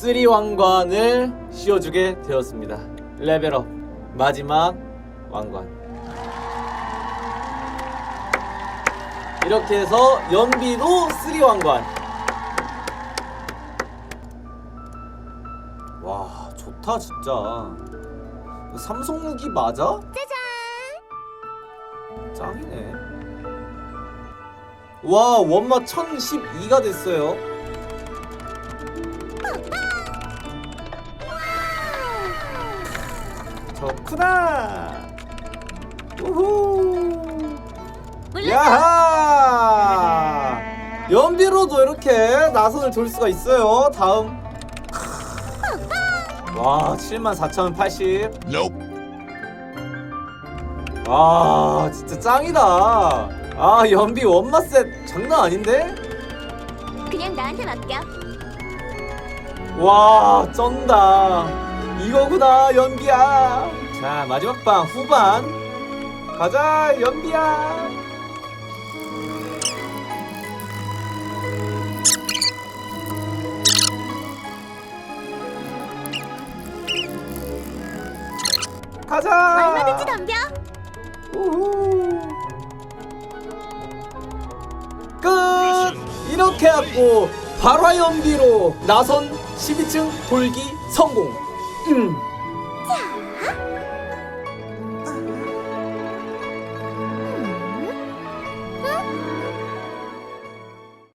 쓰리 왕관을 씌워주게 되었습니다. 레벨업 마지막 왕관. 이렇게 해서 연비도 쓰리 왕관. 와 좋다 진짜. 삼성 무기 맞아? 짱이네. 와 원마 1012가 됐어요. 좋구나. 우후. 야하. 연비로도 이렇게 나선을 돌 수가 있어요. 다음. 와 74,080. Nope. 아 진짜 짱이다 아 연비 원마셋 장난 아닌데? 그냥 나한테 맡겨. 와 쩐다 이거구나 연비야 자 마지막 방 후반 가자 연비야 가자 얼마든지 덤벼. 우후. 끝! 이렇게 하고 발화연비로 나선 12층 돌기 성공. 음.